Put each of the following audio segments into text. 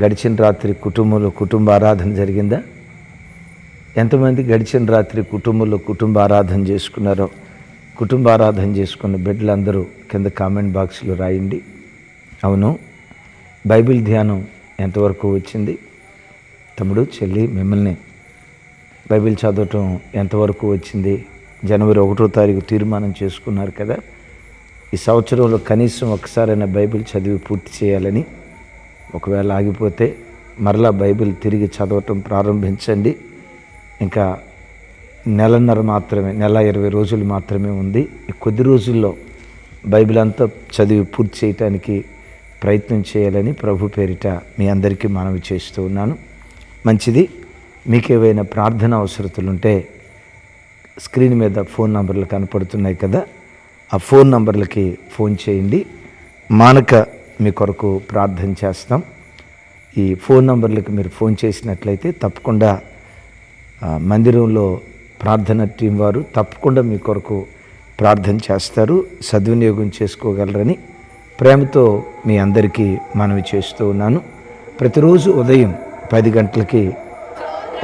గడిచిన రాత్రి కుటుంబంలో కుటుంబ ఆరాధన జరిగిందా? ఎంతమంది గడిచిన రాత్రి కుటుంబంలో కుటుంబ ఆరాధన చేసుకున్నారో కుటుంబ ఆరాధన చేసుకున్న బిడ్డలందరూ కింద కామెంట్ బాక్స్లో రాయండి. అవును బైబిల్ ధ్యానం ఎంతవరకు వచ్చింది? తమ్ముడు చెల్లి మిమ్మల్ని బైబిల్ చదవటం ఎంతవరకు వచ్చింది? జనవరి ఒకటో తారీఖు తీర్మానం చేసుకున్నారు కదా. ఈ సంవత్సరంలో కనీసం ఒకసారైనా బైబిల్ చదివి పూర్తి చేయాలని ఒకవేళ ఆగిపోతే మరలా బైబిల్ తిరిగి చదవటం ప్రారంభించండి. ఇంకా నెలన్నర మాత్రమే నెల ఇరవై రోజులు మాత్రమే ఉంది. కొద్ది రోజుల్లో బైబిల్ అంతా చదివి పూర్తి చేయటానికి ప్రయత్నం చేయాలని ప్రభు పేరిట మీ అందరికీ మనవి చేస్తూ ఉన్నాను. మంచిది మీకేవైనా ప్రార్థన అవసరతలుంటే స్క్రీన్ మీద ఫోన్ నంబర్లు కనపడుతున్నాయి కదా ఆ ఫోన్ నంబర్లకి ఫోన్ చేయండి. మానక మీ కొరకు ప్రార్థన చేస్తాం. ఈ ఫోన్ నంబర్లకు మీరు ఫోన్ చేసినట్లయితే తప్పకుండా మందిరంలో ప్రార్థన టీం వారు తప్పకుండా మీ కొరకు ప్రార్థన చేస్తారు. సద్వినియోగం చేసుకోగలరని ప్రేమతో మీ అందరికీ మనవి చేస్తూ ఉన్నాను. ప్రతిరోజు ఉదయం పది గంటలకి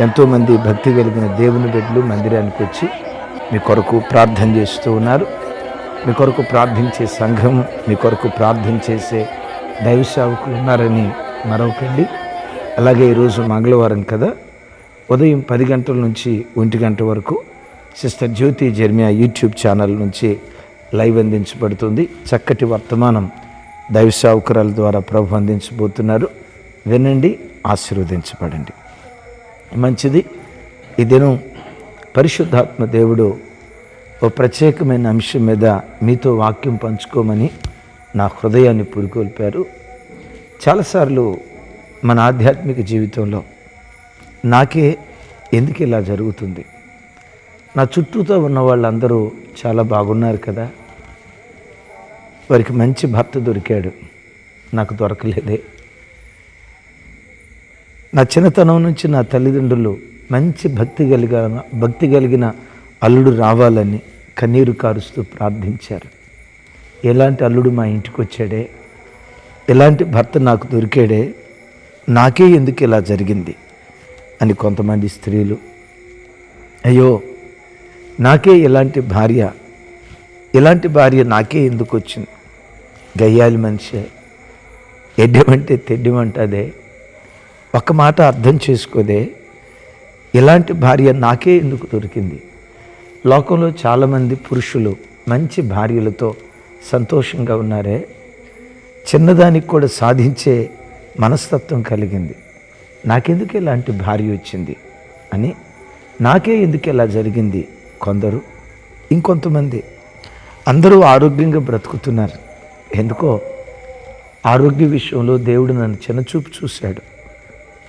ఎంతోమంది భక్తి కలిగిన దేవుని బిడ్డలు మందిరానికి వచ్చి మీ కొరకు ప్రార్థన చేస్తూ ఉన్నారు. మీ కొరకు ప్రార్థించే సంఘం మీ కొరకు ప్రార్థన చేసే దైవ సేవకులు ఉన్నారని మరొకండి అలాగే ఈరోజు మంగళవారం కదా ఉదయం పది గంటల నుంచి ఒంటి గంట వరకు sister Jyothi Jeremiah YouTube channel నుంచి లైవ్ అందించబడుతుంది. చక్కటి వర్తమానం దైవ సేవకురాల ద్వారా ప్రభు అందించబోతున్నారు. వినండి ఆశీర్వదించబడండి. మంచిది ఈ దినం పరిశుద్ధాత్మ దేవుడు ఓ ప్రత్యేకమైన అంశం మీద మీతో వాక్యం పంచుకోమని నా హృదయాన్ని పురికొల్పారు. చాలాసార్లు మన ఆధ్యాత్మిక జీవితంలో నాకే ఎందుకు ఇలా జరుగుతుంది? నా చుట్టూతో ఉన్న వాళ్ళందరూ చాలా బాగున్నారు కదా. వారికి మంచి భర్త దొరికాడు. నాకు దొరకలేదే. నా చిన్నతనం నుంచి నా తల్లిదండ్రులు మంచి భక్తి కలిగిన భక్తి కలిగిన అల్లుడు రావాలని కన్నీరు కారుస్తూ ప్రార్థించారు. ఎలాంటి అల్లుడు మా ఇంటికి వచ్చాడే? ఎలాంటి భర్త నాకు దొరికాడే? నాకే ఎందుకు ఇలా జరిగింది? అని కొంతమంది స్త్రీలు అయ్యో నాకే ఇలాంటి భార్య ఇలాంటి భార్య నాకే ఎందుకు వచ్చింది? గయ్యాలి మనిషే ఎడ్డమంటే తెడ్డమంటదే ఒక మాట అర్థం చేసుకోదే ఇలాంటి భార్య నాకే ఎందుకు దొరికింది? లోకంలో చాలామంది పురుషులు మంచి భార్యలతో సంతోషంగా ఉన్నారే. చిన్నదానికి కూడా సాధించే మనస్తత్వం కలిగింది. నాకెందుకు ఇలాంటి భార్య వచ్చింది అని. నాకే ఎందుకు ఇలా జరిగింది? కొందరు ఇంకొంతమంది. అందరూ ఆరోగ్యంగా బ్రతుకుతున్నారు. ఎందుకో ఆరోగ్య విషయంలో దేవుడు నన్ను చిన్నచూపు చూశాడు.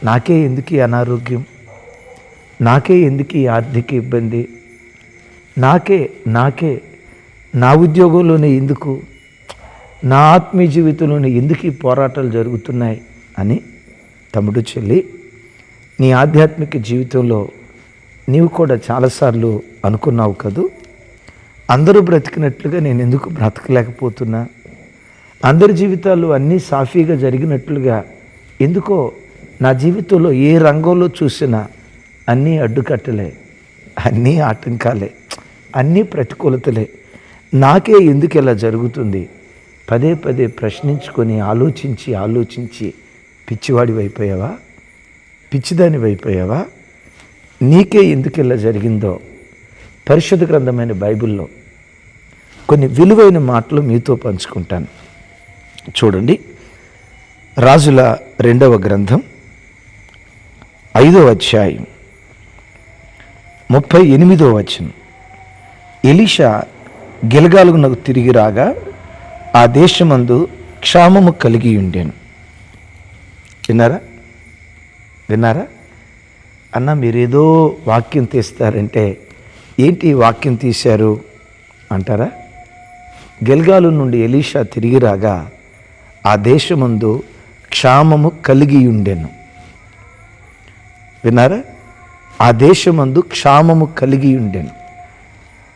నాకే ఎందుకు ఈ అనారోగ్యం? నాకే ఎందుకు ఈ ఆర్థిక ఇబ్బంది? నాకే నాకే నా ఉద్యోగంలోనే ఎందుకు? నా ఆత్మీయ జీవితంలోనే ఎందుకు ఈ పోరాటాలు జరుగుతున్నాయి? అని తమ్ముడు చెల్లి నీ ఆధ్యాత్మిక జీవితంలో నీవు కూడా చాలాసార్లు అనుకున్నావు కదూ? అందరూ బ్రతికినట్లుగా నేను ఎందుకు బ్రతకలేకపోతున్నా? అందరి జీవితాలు అన్నీ సాఫీగా జరిగినట్లుగా ఎందుకో నా జీవితంలో ఏ రంగంలో చూసినా అన్నీ అడ్డుకట్టలే అన్నీ ఆటంకాలే అన్నీ ప్రతికూలతలే. నాకే ఎందుకు ఇలా జరుగుతుంది? పదే పదే ప్రశ్నించుకొని ఆలోచించి ఆలోచించి పిచ్చివాడి అయిపోయావా పిచ్చిదాని అయిపోయావా నీకే ఎందుకు ఇలా జరిగిందో పరిశుద్ధ గ్రంథమైన బైబిల్లో కొన్ని విలువైన మాటలు మీతో పంచుకుంటాను. చూడండి. రాజుల రెండవ గ్రంథం ఐదవ అధ్యాయం ముప్పై ఎనిమిదో వచనం. ఎలిషా గిలగాలునకు తిరిగి రాగా ఆ దేశమందు క్షామము కలిగి ఉండేను. విన్నారా విన్నారా అన్న మీరేదో వాక్యం తీస్తారంటే ఏంటి వాక్యం తీశారు? అంటారా? గెల్గాలు నుండి ఎలీషా తిరిగి రాగా ఆ దేశమందు క్షామము కలిగి ఉండెను. విన్నారా? ఆ దేశమందు క్షామము కలిగి ఉండెను.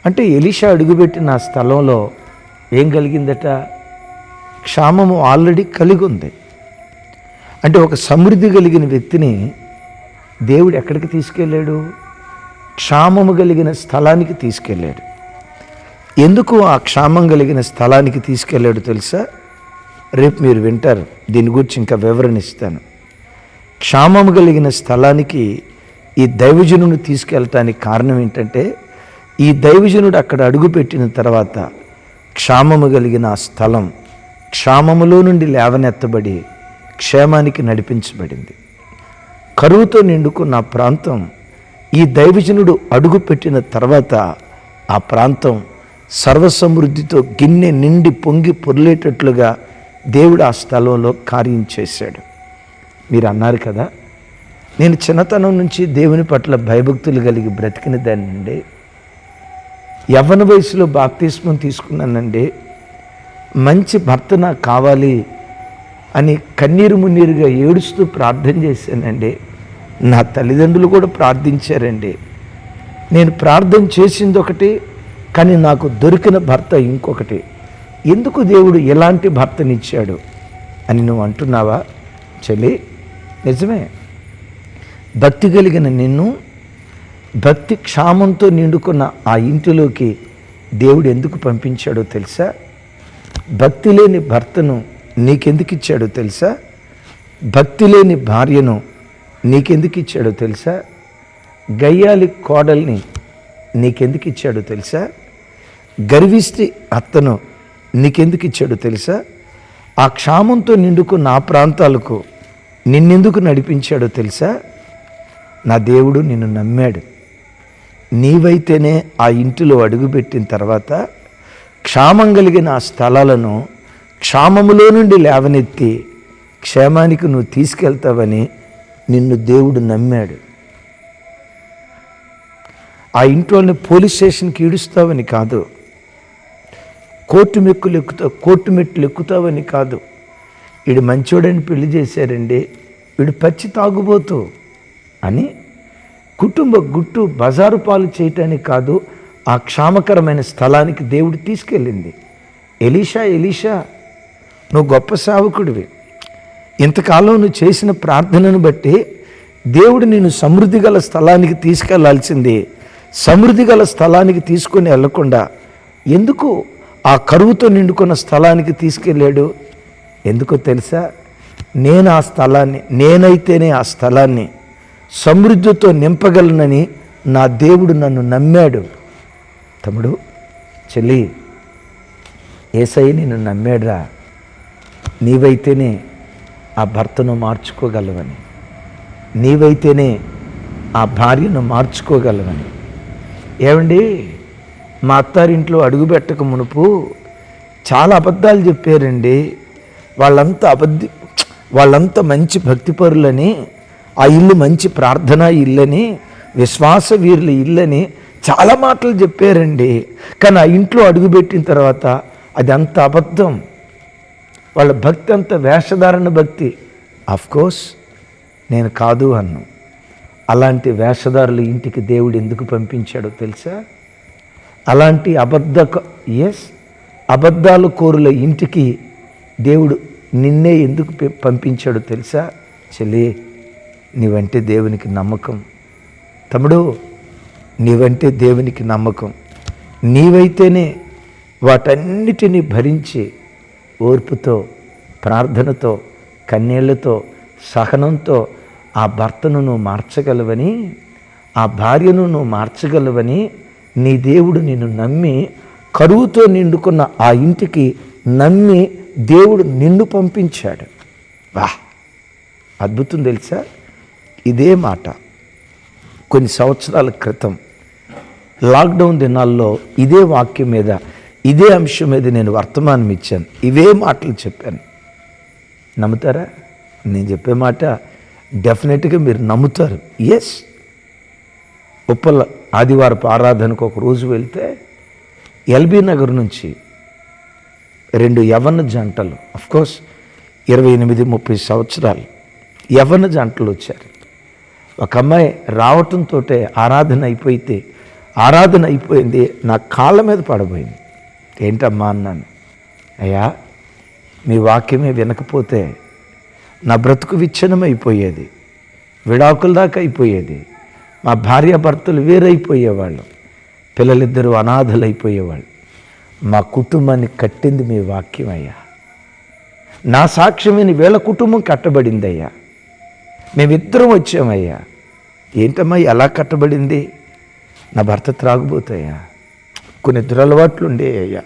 అంటే ఎలీషా అడుగుపెట్టిన ఆ స్థలంలో ఏం కలిగిందట? క్షామము ఆల్రెడీ కలిగి ఉంది అంటే ఒక సమృద్ధి కలిగిన వ్యక్తిని దేవుడు ఎక్కడికి తీసుకెళ్ళాడు? క్షామము కలిగిన స్థలానికి తీసుకెళ్ళాడు. ఎందుకు ఆ క్షామం కలిగిన స్థలానికి తీసుకెళ్ళాడు తెలుసా? రేపు మీరు వింటారు. దీని గురించి ఇంకా వివరణ ఇస్తాను. క్షామము కలిగిన స్థలానికి ఈ దైవజనుని తీసుకెళ్ళటానికి కారణం ఏంటంటే ఈ దైవజనుడు అక్కడ అడుగుపెట్టిన తర్వాత క్షామము కలిగిన ఆ స్థలం క్షామములో నుండి లేవనెత్తబడి క్షేమానికి నడిపించబడింది. కరువుతో నిండుకున్న ప్రాంతం ఈ దైవజనుడు అడుగుపెట్టిన తర్వాత ఆ ప్రాంతం సర్వసమృద్ధితో గిన్నె నిండి పొంగి పొర్లేటట్లుగా దేవుడు ఆ స్థలంలో కార్యం చేశాడు. మీరు అన్నారు కదా నేను చిన్నతనం నుంచి దేవుని పట్ల భయభక్తులు కలిగి బ్రతికిన దాన్నండి. యవ్వన వయసులో బాప్తిస్మం తీసుకున్నానండి మంచి భర్త నాకు కావాలి అని కన్నీరు మున్నీరుగా ఏడుస్తూ ప్రార్థన చేశానండి నా తల్లిదండ్రులు కూడా ప్రార్థించారండి. నేను ప్రార్థన చేసింది ఒకటి కానీ నాకు దొరికిన భర్త ఇంకొకటి. ఎందుకు దేవుడు ఎలాంటి భర్తనిచ్చాడు అని నువ్వు అంటున్నావా? చెల్లి నిజమే. భక్తి కలిగిన నిన్ను భక్తి క్షామంతో నిండుకున్న ఆ ఇంటిలోకి దేవుడు ఎందుకు పంపించాడో తెలుసా? భక్తి లేని భర్తను నీకెందుకు ఇచ్చాడో తెలుసా? భక్తి లేని భార్యను నీకెందుకు ఇచ్చాడో తెలుసా? గయ్యాలి కోడల్ని నీకెందుకు ఇచ్చాడో తెలుసా? గర్విష్టి అత్తను నీకెందుకు ఇచ్చాడో తెలుసా? ఆ క్షామంతో నిండుకున్న ఆ ప్రాంతాలకు నిన్నెందుకు నడిపించాడో తెలుసా? నా దేవుడు నిన్ను నమ్మాడు. నీవైతేనే ఆ ఇంటిలో అడుగుపెట్టిన తర్వాత క్షామం కలిగిన ఆ స్థలాలను క్షామములో నుండి లేవనెత్తి క్షేమానికి నువ్వు తీసుకెళ్తావని నిన్ను దేవుడు నమ్మాడు. ఆ ఇంట్లోని పోలీస్ స్టేషన్కి ఈడుస్తావని కాదు. కోర్టు మెక్కులు ఎక్కుతా కోర్టు మెట్లు ఎక్కుతావని కాదు. వీడు మంచోడని పెళ్ళి చేశారండి వీడు పచ్చి తాగుబోతు అని కుటుంబ గుట్టు బజారు పాలు చేయటానికి కాదు ఆ క్షామకరమైన స్థలానికి దేవుడు తీసుకెళ్ళింది. ఎలీషా ఎలీషా నువ్వు గొప్ప సేవకుడివి. ఇంతకాలం నువ్వు చేసిన ప్రార్థనను బట్టి దేవుడు నేను సమృద్ధి గల స్థలానికి తీసుకెళ్ళాల్సింది. సమృద్ధి గల స్థలానికి తీసుకొని వెళ్ళకుండా ఎందుకు ఆ కరువుతో నిండుకున్న స్థలానికి తీసుకెళ్ళాడు? ఎందుకో తెలుసా? నేను ఆ స్థలాన్ని నేనైతేనే ఆ స్థలాన్ని సమృద్ధితో నింపగలనని నా దేవుడు నన్ను నమ్మాడు. తమ్ముడు చెల్లి ఏసై నిన్ను నమ్మాడురా. నీవైతేనే ఆ భర్తను మార్చుకోగలవని. నీవైతేనే ఆ భార్యను మార్చుకోగలవని. ఏమండి మా అత్తారింట్లో అడుగుపెట్టక మునుపు చాలా అబద్ధాలు చెప్పారండి. వాళ్ళంతా అబద్ధి వాళ్ళంతా మంచి భక్తిపరులని ఆ ఇల్లు మంచి ప్రార్థన ఇల్లని విశ్వాస వీరుల ఇల్లని చాలా మాటలు చెప్పారండి. కానీ ఆ ఇంట్లో అడుగుపెట్టిన తర్వాత అది అంత అబద్ధం. వాళ్ళ భక్తి అంత వేషధారణ భక్తి. కోర్స్ నేను కాదు అన్ను. అలాంటి వేషధారులు ఇంటికి దేవుడు ఎందుకు పంపించాడో తెలుసా? అలాంటి అబద్ధ ఎస్ అబద్ధాలు కోరుల ఇంటికి దేవుడు నిన్నే ఎందుకు పంపించాడో తెలుసా? చెల్లి నీవంటే దేవునికి నమ్మకం. తమ్ముడు నీవంటే దేవునికి నమ్మకం. నీవైతేనే వాటన్నిటినీ భరించి ఓర్పుతో ప్రార్థనతో కన్నీళ్ళతో సహనంతో ఆ భర్తను నువ్వు మార్చగలవని ఆ భార్యను నువ్వు మార్చగలవని నీ దేవుడు నిన్ను నమ్మి కరువుతో నిండుకున్న ఆ ఇంటికి నమ్మి దేవుడు నిన్ను పంపించాడు. వా అద్భుతం తెలుసా? ఇదే మాట. కొన్ని సంవత్సరాల క్రితం లాక్డౌన్ దినాల్లో ఇదే వాక్యం మీద ఇదే అంశం మీద నేను వర్తమానం ఇచ్చాను. ఇవే మాటలు చెప్పాను. నమ్ముతారా? నేను చెప్పే మాట డెఫినెట్గా మీరు నమ్ముతారు. ఎస్ ఉప్పల ఆదివారపు ఆరాధనకు ఒక రోజు వెళ్తే ఎల్బీ నగర్ నుంచి రెండు యవన జంటలు కోర్స్ ఇరవై ఎనిమిది ముప్పై సంవత్సరాలు యవన జంటలు వచ్చారు. ఒక అమ్మాయి రావటంతో ఆరాధన అయిపోయితే ఆరాధన అయిపోయింది నా కాళ్ళ మీద పడబోయింది. ఏంటమ్మా అన్నాను. అయ్యా మీ వాక్యమే వినకపోతే నా బ్రతుకు విచ్ఛిన్నమైపోయేది విడాకుల దాకా అయిపోయేది. మా భార్యాభర్తలు వేరైపోయేవాళ్ళు పిల్లలిద్దరూ అనాథలైపోయేవాళ్ళు. మా కుటుంబాన్ని కట్టింది మీ వాక్యం అయ్యా. నా సాక్ష్యమైన వీళ్ళ కుటుంబం కట్టబడిందయ్యా. మేమిద్దరం వచ్చామయ్యా. ఏంటమ్మా ఎలా కట్టబడింది? నా భర్త త్రాగుబోతాయా కొన్ని దురలవాట్లు ఉండేయ్యా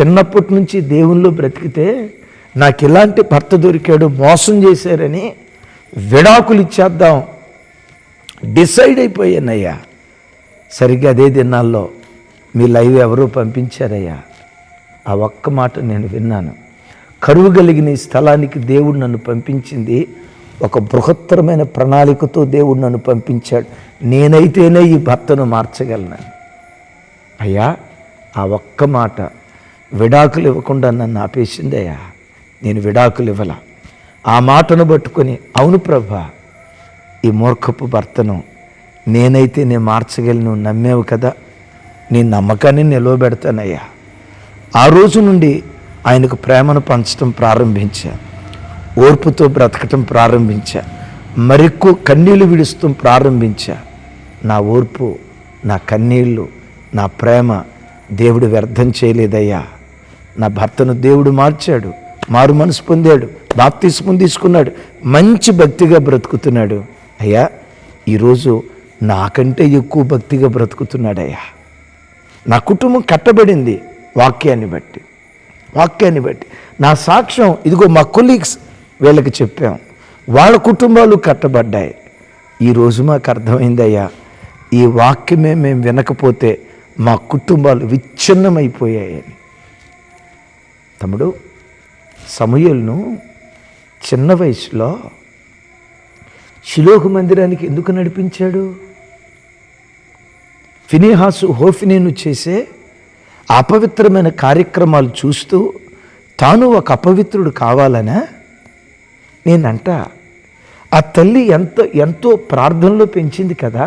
చిన్నప్పటి నుంచి దేవుళ్ళు బ్రతికితే నాకు ఇలాంటి భర్త దొరికాడు మోసం చేశారని విడాకులు ఇచ్చేద్దాం డిసైడ్ అయిపోయానయ్యా. సరిగ్గా అదే దినాల్లో మీ లైవ్ ఎవరో పంపించారయ్యా. ఆ ఒక్క మాట నేను విన్నాను. కరువు కలిగిన ఈ స్థలానికి దేవుడు నన్ను పంపించింది ఒక బృహత్తరమైన ప్రణాళికతో దేవుడు నన్ను పంపించాడు. నేనైతేనే ఈ భర్తను మార్చగలను. అయ్యా ఆ ఒక్క మాట విడాకులు ఇవ్వకుండా నన్ను ఆపేసిందయ్యా నేను విడాకులు ఇవ్వాల. ఆ మాటను పట్టుకొని అవును ప్రభా ఈ మూర్ఖపు భర్తను నేనైతే నేను మార్చగలను నమ్మేవు కదా. నీ నమ్మకాన్ని నిలవబెడతానయ్యా. ఆ రోజు నుండి ఆయనకు ప్రేమను పంచడం ప్రారంభించాను. ఓర్పుతో బ్రతకటం ప్రారంభించా. మరెక్కువ కన్నీళ్ళు విడుస్తూ ప్రారంభించా. నా ఓర్పు నా కన్నీళ్ళు నా ప్రేమ దేవుడు వ్యర్థం చేయలేదయ్యా. నా భర్తను దేవుడు మార్చాడు మారు మనసు పొందాడు బాప్తీసుకుని తీసుకున్నాడు మంచి భక్తిగా బ్రతుకుతున్నాడు. అయ్యా ఈరోజు నాకంటే ఎక్కువ భక్తిగా బ్రతుకుతున్నాడయ్యా. నా కుటుంబం కట్టబడింది వాక్యాన్ని బట్టి వాక్యాన్ని బట్టి. నా సాక్ష్యం ఇదిగో మా కొలీగ్స్ వీళ్ళకి చెప్పాం. వాళ్ళ కుటుంబాలు కట్టబడ్డాయి. ఈరోజు మాకు అర్థమైందయ్యా ఈ వాక్యమే మేము వినకపోతే మా కుటుంబాలు విచ్ఛిన్నమైపోయాయని తమ్ముడు సమయలను చిన్న వయసులో శిలోహ మందిరానికి ఎందుకు నడిపించాడు? ఫినిహాసు హోఫినేను చేసే అపవిత్రమైన కార్యక్రమాలు చూస్తూ తాను ఒక అపవిత్రుడు కావాలనే? నేనంట ఆ తల్లి ఎంతో ఎంతో ప్రార్థనలో పెంచింది కదా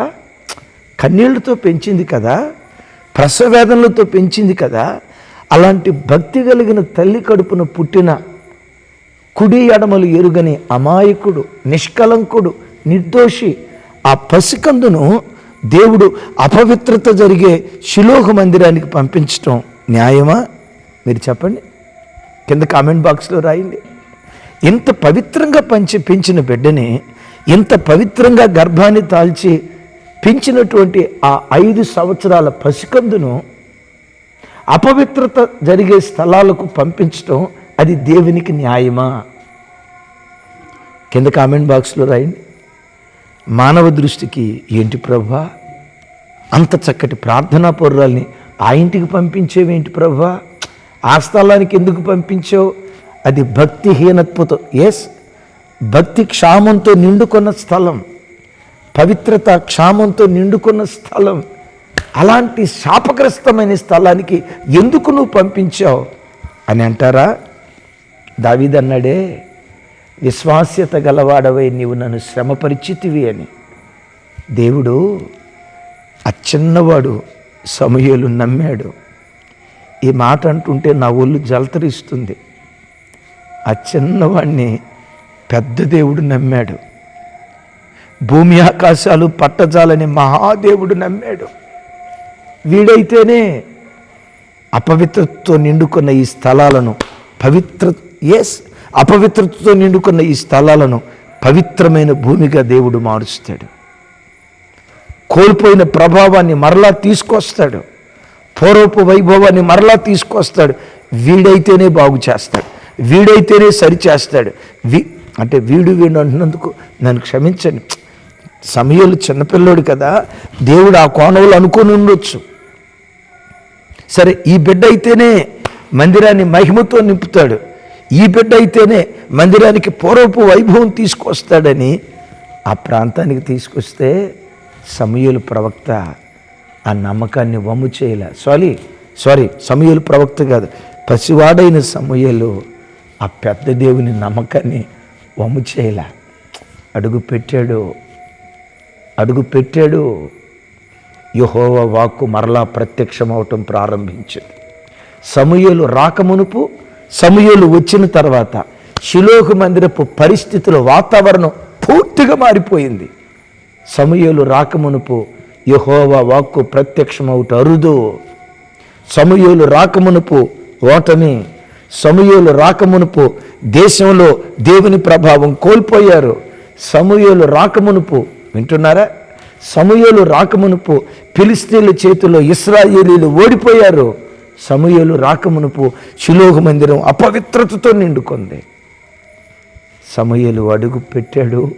కన్నీళ్ళతో పెంచింది కదా ప్రసవేదనలతో పెంచింది కదా అలాంటి భక్తి కలిగిన తల్లి కడుపున పుట్టిన కుడి ఎడమలు ఎరుగని అమాయకుడు నిష్కలంకుడు నిర్దోషి ఆ పసికందును దేవుడు అపవిత్రత జరిగే శిలోహ మందిరానికి పంపించటం న్యాయమా? మీరు చెప్పండి. కింద కామెంట్ బాక్స్లో రాయండి. ఇంత పవిత్రంగా పంచి పెంచిన బిడ్డని ఇంత పవిత్రంగా గర్భాన్ని తాల్చి పెంచినటువంటి ఆ ఐదు సంవత్సరాల పసికందును అపవిత్రత జరిగే స్థలాలకు పంపించటం అది దేవునికి న్యాయమా? కింద కామెంట్ బాక్స్లో రాయండి. మానవ దృష్టికి ఏంటి ప్రభా? అంత చక్కటి ప్రార్థనా పౌరురాల్ని ఆ ఇంటికి పంపించేవేంటి ప్రభా? ఆ స్థలానికి ఎందుకు పంపించావు? అది భక్తిహీనత్వతో ఎస్ భక్తి క్షామంతో నిండుకున్న స్థలం పవిత్రత క్షామంతో నిండుకున్న స్థలం అలాంటి శాపగ్రస్తమైన స్థలానికి ఎందుకు నువ్వు పంపించావు? అని అంటారా? దావిదన్నాడే విశ్వాస్యత గలవాడవై నీవు నన్ను శ్రమపరిచితివి అని. దేవుడు ఆ చిన్నవాడు సమయలు నమ్మాడు. ఈ మాట అంటుంటే నా ఒళ్ళు జలతరిస్తుంది. ఆ చిన్నవాణ్ణి పెద్ద దేవుడు నమ్మాడు. భూమి ఆకాశాలు పట్టజాలని మహాదేవుడు నమ్మాడు. వీడైతేనే అపవిత్రతతో నిండుకున్న ఈ స్థలాలను పవిత్ర ఎస్ అపవిత్రతతో నిండుకున్న ఈ స్థలాలను పవిత్రమైన భూమిగా దేవుడు మారుస్తాడు. కోల్పోయిన ప్రభావాన్ని మరలా తీసుకొస్తాడు. పూర్వపు వైభవాన్ని మరలా తీసుకొస్తాడు. వీడైతేనే బాగు చేస్తాడు. వీడైతేనే సరిచేస్తాడు వీ అంటే వీడు వీడు అంటున్నందుకు నన్ను క్షమించండి. సమయాలు చిన్నపిల్లోడు కదా దేవుడు ఆ కోణంలో అనుకొని ఉండొచ్చు. సరే ఈ బిడ్డ అయితేనే మందిరాన్ని మహిమతో నింపుతాడు. ఈ బిడ్డ అయితేనే మందిరానికి పూర్వపు వైభవం తీసుకొస్తాడని ఆ ప్రాంతానికి తీసుకొస్తే సమయలు ప్రవక్త ఆ నమ్మకాన్ని వమ్ము చేయలే. సారీ సారీ సమయలు ప్రవక్త కాదు. పసివాడైన సమయలు ఆ పెద్ద దేవుని నమ్మకాన్ని వమ్ము చేయలే. అడుగు పెట్టాడు. అడుగు పెట్టాడు. యహోవ వాక్కు మరలా ప్రత్యక్షమవటం ప్రారంభించింది. సమూహలు రాకమునుపు సమూహలు వచ్చిన తర్వాత శిలోహు మందిరపు పరిస్థితుల వాతావరణం పూర్తిగా మారిపోయింది. సమూహలు రాకమునుపు యహోవ వాక్కు ప్రత్యక్షమవుట అరుదు. సమూహలు రాకమునుపు ఓటమి సమూహలు రాకమునుపు దేశంలో దేవుని ప్రభావం కోల్పోయారు. సమూహలు రాకమునుపు వింటున్నారా? సమూహలు రాకమునుపు ఫిలిస్తీన్ల చేతిలో ఇస్రాయేలీలు ఓడిపోయారు. సమూహలు రాకమునుపు శిలోహ మందిరం అపవిత్రతతో నిండుకుంది. సమూహలు అడుగు పెట్టాడు.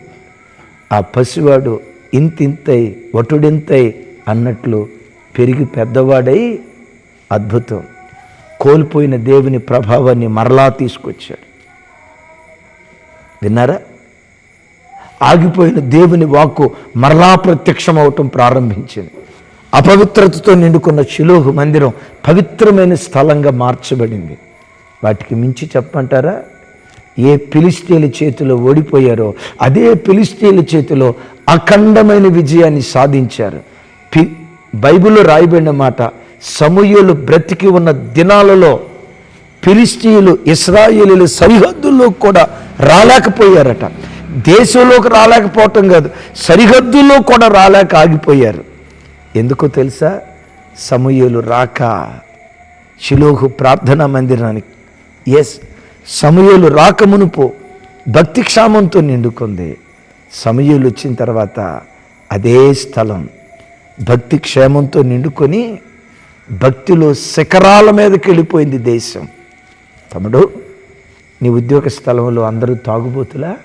ఆ పసివాడు ఇంతింతై వటుడింతై అన్నట్లు పెరిగి పెద్దవాడై అద్భుతం. కోల్పోయిన దేవుని ప్రభావాన్ని మరలా తీసుకొచ్చాడు. విన్నారా? ఆగిపోయిన దేవుని వాక్కు మరలా ప్రత్యక్షమవటం ప్రారంభించింది. అపవిత్రతతో నిండుకున్న శిలోహు మందిరం పవిత్రమైన స్థలంగా మార్చబడింది. వాటికి మించి చెప్పంటారా ఏ పిలిస్తీల చేతిలో ఓడిపోయారో అదే పిలిస్తీల చేతిలో అఖండమైన విజయాన్ని సాధించారు. పి బైబిల్లో రాయబడిన మాట సమూహలు బ్రతికి ఉన్న దినాలలో ఫిలిస్టీయులు ఇస్రాయేలీలు సరిహద్దుల్లో కూడా రాలేకపోయారట. దేశంలోకి రాలేకపోవటం కాదు సరిహద్దుల్లో కూడా రాలేక ఆగిపోయారు. ఎందుకో తెలుసా? సమూహలు రాక శిలోహు ప్రార్థనా మందిరానికి ఎస్ సమూహలు రాకమునుపు భక్తి క్షామంతో నిండుకుంది. సమూహలు వచ్చిన తర్వాత అదే స్థలం భక్తి క్షేమంతో నిండుకొని భక్తిలో శిఖరాల మీదకి వెళ్ళిపోయింది దేశం. తమ్ముడు నీ ఉద్యోగ స్థలంలో అందరూ తాగుబోతులా?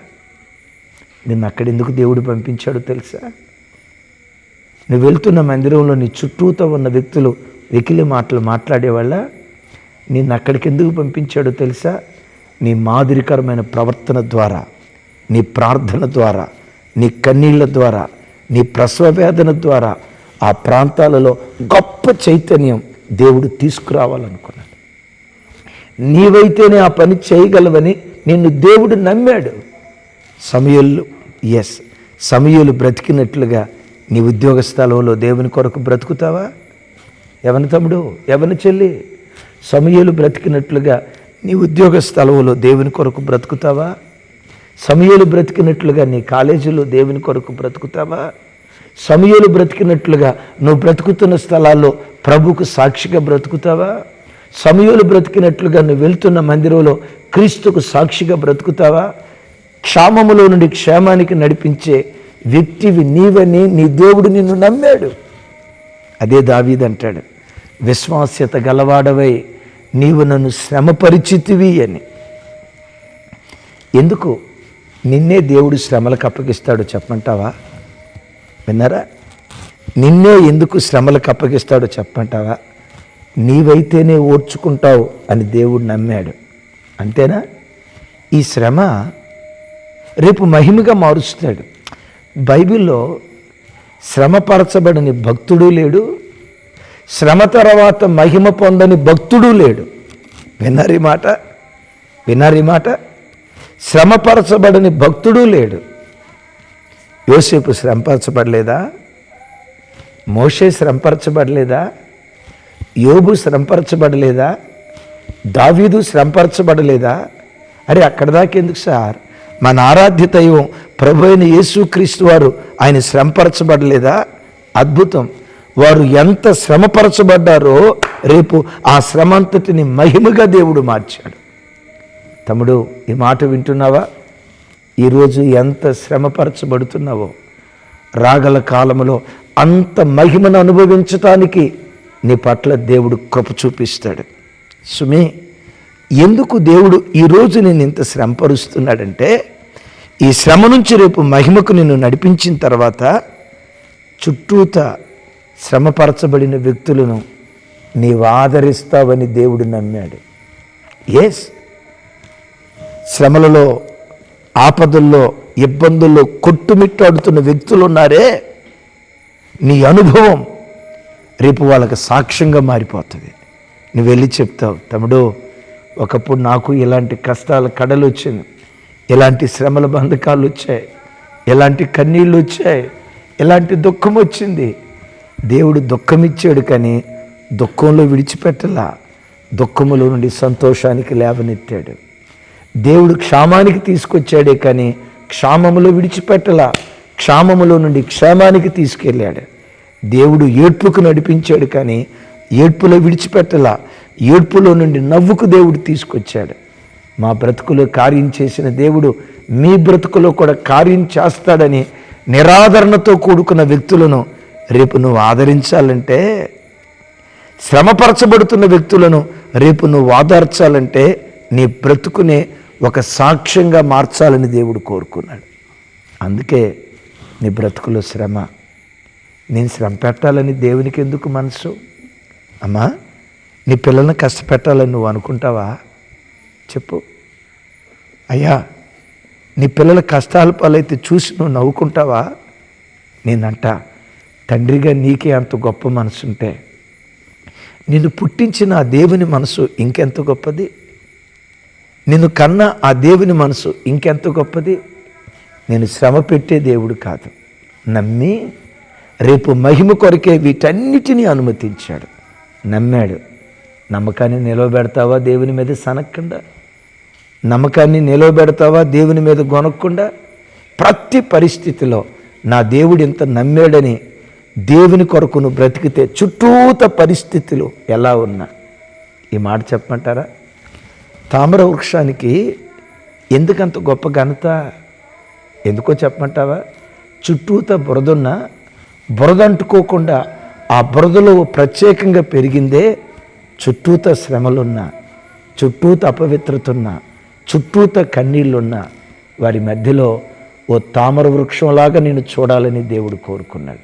నిన్ను అక్కడెందుకు దేవుడు పంపించాడో తెలుసా? నువ్వు వెళ్తున్న మందిరంలో నీ చుట్టూతో ఉన్న వ్యక్తులు వెకిలి మాటలు మాట్లాడేవాళ్ళ? నిన్ను అక్కడికి ఎందుకు పంపించాడో తెలుసా? నీ మాదిరికరమైన ప్రవర్తన ద్వారా నీ ప్రార్థన ద్వారా నీ కన్నీళ్ళ ద్వారా నీ ప్రసవ వేదన ద్వారా ఆ ప్రాంతాలలో గొప్ప చైతన్యం దేవుడు తీసుకురావాలనుకున్నాడు. నీవైతేనే ఆ పని చేయగలవని నిన్ను దేవుడు నమ్మాడు. సమయలు ఎస్ సమయలు బ్రతికినట్లుగా నీ ఉద్యోగ స్థలంలో దేవుని కొరకు బ్రతుకుతావా? ఎవని తమ్ముడు? ఎవని చెల్లి? సమయలు బ్రతికినట్లుగా నీ ఉద్యోగ స్థలంలో దేవుని కొరకు బ్రతుకుతావా? సమయలు బ్రతికినట్లుగా నీ కాలేజీలో దేవుని కొరకు బ్రతుకుతావా? సమయలు బ్రతికినట్లుగా నువ్వు బ్రతుకుతున్న స్థలాల్లో ప్రభుకు సాక్షిగా బ్రతుకుతావా? సమయలు బ్రతికినట్లుగా నువ్వు వెళ్తున్న మందిరంలో క్రీస్తుకు సాక్షిగా బ్రతుకుతావా? క్షామములో నుండి క్షేమానికి నడిపించే వ్యక్తివి నీవని నీ దేవుడు నిన్ను నమ్మాడు. అదే దావీదంటాడు విశ్వాస్యత గలవాడవై నీవు నన్ను శ్రమపరిచితివి అని. ఎందుకు? నిన్నే దేవుడు శ్రమలకు అప్పగిస్తాడు చెప్పంటావా విన్నారా? నిన్నే ఎందుకు శ్రమలకు అప్పగిస్తాడో చెప్పంటావా నీవైతేనే ఓడ్చుకుంటావు అని దేవుడు నమ్మాడు. అంతేనా? ఈ శ్రమ రేపు మహిమగా మారుస్తాడు. బైబిల్లో శ్రమపరచబడని భక్తుడు లేడు. శ్రమ తర్వాత మహిమ పొందని భక్తుడు లేడు. విన్నారీ మాట? విన్నారీ మాట? శ్రమపరచబడని భక్తుడు లేడు. యోసేపు శ్రమపరచబడలేదా? మోషే శ్రమపరచబడలేదా? యోబు శ్రమపరచబడలేదా? దావీదు శ్రమపరచబడలేదా? అరే అక్కడ దాకా ఎందుకు సార్? మన ఆరాధ్య దైవం ప్రభు అయిన యేసుక్రీస్తు వారు ఆయన శ్రమపరచబడలేదా? అద్భుతం. వారు ఎంత శ్రమపరచబడ్డారో రేపు ఆ శ్రమ అంతటిని మహిమగా దేవుడు మార్చాడు. తమ్ముడు ఈ మాట వింటున్నావా? ఈరోజు ఎంత శ్రమపరచబడుతున్నావో రాగల కాలంలో అంత మహిమను అనుభవించటానికి నీ పట్ల దేవుడు కృప చూపిస్తాడు. సుమి ఎందుకు దేవుడు ఈరోజు నేను ఇంత శ్రమపరుస్తున్నాడంటే ఈ శ్రమ నుంచి రేపు మహిమకు నిన్ను నడిపించిన తర్వాత చుట్టూత శ్రమపరచబడిన వ్యక్తులను నీవు ఆదరిస్తావని దేవుడు నమ్మాడు. ఎస్ శ్రమలలో ఆపదల్లో ఇబ్బందుల్లో కొట్టుమిట్టాడుతున్న వ్యక్తులు ఉన్నారే నీ అనుభవం రేపు వాళ్ళకి సాక్ష్యంగా మారిపోతుంది. నువ్వు వెళ్ళి చెప్తావు తమ్ముడు ఒకప్పుడు నాకు ఇలాంటి కష్టాల కడలు వచ్చింది ఇలాంటి శ్రమల బంధకాలు వచ్చాయి ఎలాంటి కన్నీళ్ళు వచ్చాయి ఎలాంటి దుఃఖం వచ్చింది దేవుడు దుఃఖం ఇచ్చాడు కానీ దుఃఖంలో విడిచిపెట్టలా. దుఃఖములో నుండి సంతోషానికి లేవనెత్తాడు. దేవుడు క్షామానికి తీసుకొచ్చాడే కానీ క్షామములో విడిచిపెట్టలా. క్షామములో నుండి క్షేమానికి తీసుకెళ్ళాడు. దేవుడు ఏడ్పుకు నడిపించాడు కానీ ఏడ్పులో విడిచిపెట్టలా. ఏడ్పులో నుండి నవ్వుకు దేవుడు తీసుకొచ్చాడు. మా బ్రతుకులో కార్యం చేసిన దేవుడు మీ బ్రతుకులో కూడా కార్యం చేస్తాడని నిరాదరణతో కూడుకున్న వ్యక్తులను రేపు నువ్వు ఆదరించాలంటే శ్రమపరచబడుతున్న వ్యక్తులను రేపు నువ్వు ఆదర్చాలంటే నీ బ్రతుకునే ఒక సాక్ష్యంగా మార్చాలని దేవుడు కోరుకున్నాడు. అందుకే నీ బ్రతుకులో శ్రమ నేను శ్రమ పెట్టాలని దేవునికి ఎందుకు మనసు? అమ్మా నీ పిల్లల్ని కష్టపెట్టాలని నువ్వు అనుకుంటావా? చెప్పు. అయ్యా నీ పిల్లల కష్టాల పాలైతే చూసి నువ్వు నవ్వుకుంటావా? నేనంట తండ్రిగా నీకే అంత గొప్ప మనసు ఉంటే నిన్ను పుట్టించిన దేవుని మనసు ఇంకెంత గొప్పది? నిన్ను కన్న ఆ దేవుని మనసు ఇంకెంత గొప్పది? నేను శ్రమ పెట్టే దేవుడు కాదు. నమ్మి రేపు మహిమ కొరకే వీటన్నిటినీ అనుమతించాడు. నమ్మాడు. నమ్మకాన్ని నిలవబెడతావా దేవుని మీద సనక్కుండా? నమ్మకాన్ని నిలవబెడతావా దేవుని మీద గొనక్కుండా? ప్రతి పరిస్థితిలో నా దేవుడు ఇంత నమ్మాడని దేవుని కొరకును బ్రతికితే చుట్టూత పరిస్థితులు ఎలా ఉన్నా? ఈ మాట చెప్పమంటారా? తామర వృక్షానికి ఎందుకంత గొప్ప ఘనత? ఎందుకో చెప్పమంటావా? చుట్టూత బురదున్న బురద అంటుకోకుండా ఆ బురదలో ప్రత్యేకంగా పెరిగిందే చుట్టూత శ్రమలున్నా చుట్టూత అపవిత్రతున్న చుట్టూత కన్నీళ్ళున్న వారి మధ్యలో ఓ తామర వృక్షంలాగా నేను చూడాలని దేవుడు కోరుకున్నాడు.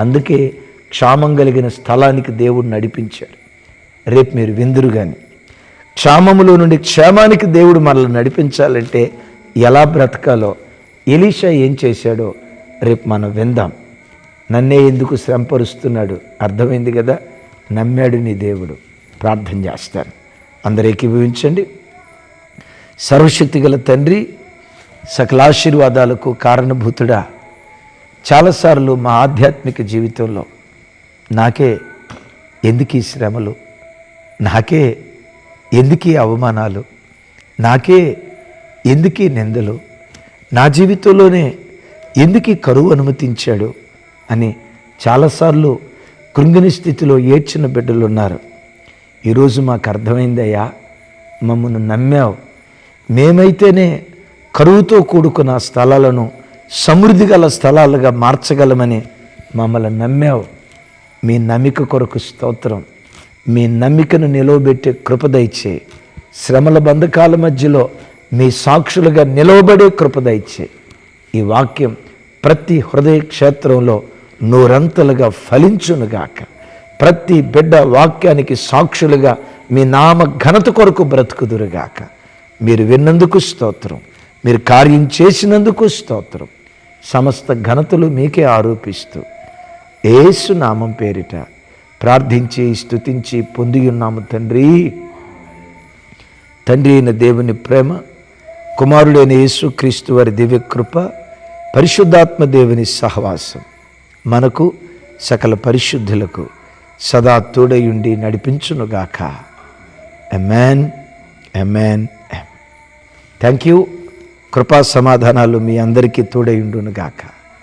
అందుకే క్షామం కలిగిన స్థలానికి దేవుడు నడిపించాడు. రేపు మీరు విందురు కానీ క్షామములో నుండి క్షేమానికి దేవుడు మనల్ని నడిపించాలంటే ఎలా బ్రతకాలో ఎలీషా ఏం చేశాడో రేపు మనం విందాం. నన్నే ఎందుకు శ్రమపరుస్తున్నాడు? అర్థమైంది కదా? నమ్మాడు నీ దేవుడు. ప్రార్థన చేస్తాను. అందరికీ వివించండి సర్వశక్తి గల తండ్రి సకలాశీర్వాదాలకు కారణభూతుడా. చాలాసార్లు మా ఆధ్యాత్మిక జీవితంలో నాకే ఎందుకు ఈ శ్రమలు? నాకే ఎందుకీ అవమానాలు? నాకే ఎందుకీ నిందలు? నా జీవితంలోనే ఎందుకీ కరువు అనుమతించాడు? అని చాలాసార్లు కృంగిని స్థితిలో ఏడ్చిన బిడ్డలు ఉన్నారు. ఈరోజు మాకు అర్థమైందయ్యా మమ్మల్ని నమ్మావు. మేమైతేనే కరువుతో కూడుకున్న స్థలాలను సమృద్ధి గల స్థలాలుగా మార్చగలమని మమ్మల్ని నమ్మావు. మీ నమ్మిక కొరకు స్తోత్రం. మీ నమ్మికను నిలవబెట్టే కృపదయిచ్చే శ్రమల బంధకాల మధ్యలో మీ సాక్షులుగా నిలవబడే కృపదయిచ్చే ఈ వాక్యం ప్రతి హృదయ క్షేత్రంలో నూరంతలుగా ఫలించునుగాక. ప్రతి బిడ్డ వాక్యానికి సాక్షులుగా మీ నామ ఘనత కొరకు బ్రతుకుదురుగాక. మీరు విన్నందుకు స్తోత్రం. మీరు కార్యం చేసినందుకు స్తోత్రం. సమస్త ఘనతలు మీకే ఆరోపిస్తూ. ఏసు నామం పేరిట ప్రార్థించి స్థుతించి పొంది ఉన్నాము తండ్రి. తండ్రి అయిన దేవుని ప్రేమ కుమారుడైన యేసుక్రీస్తు వారి దివ్య కృప పరిశుద్ధాత్మ దేవుని సహవాసం మనకు సకల పరిశుద్ధులకు సదా తోడయుండి నడిపించునుగాక. ఎమ్యాన్ ఎమ్ థ్యాంక్ యూ కృపా సమాధానాలు మీ అందరికీ తోడయుండునుగాక.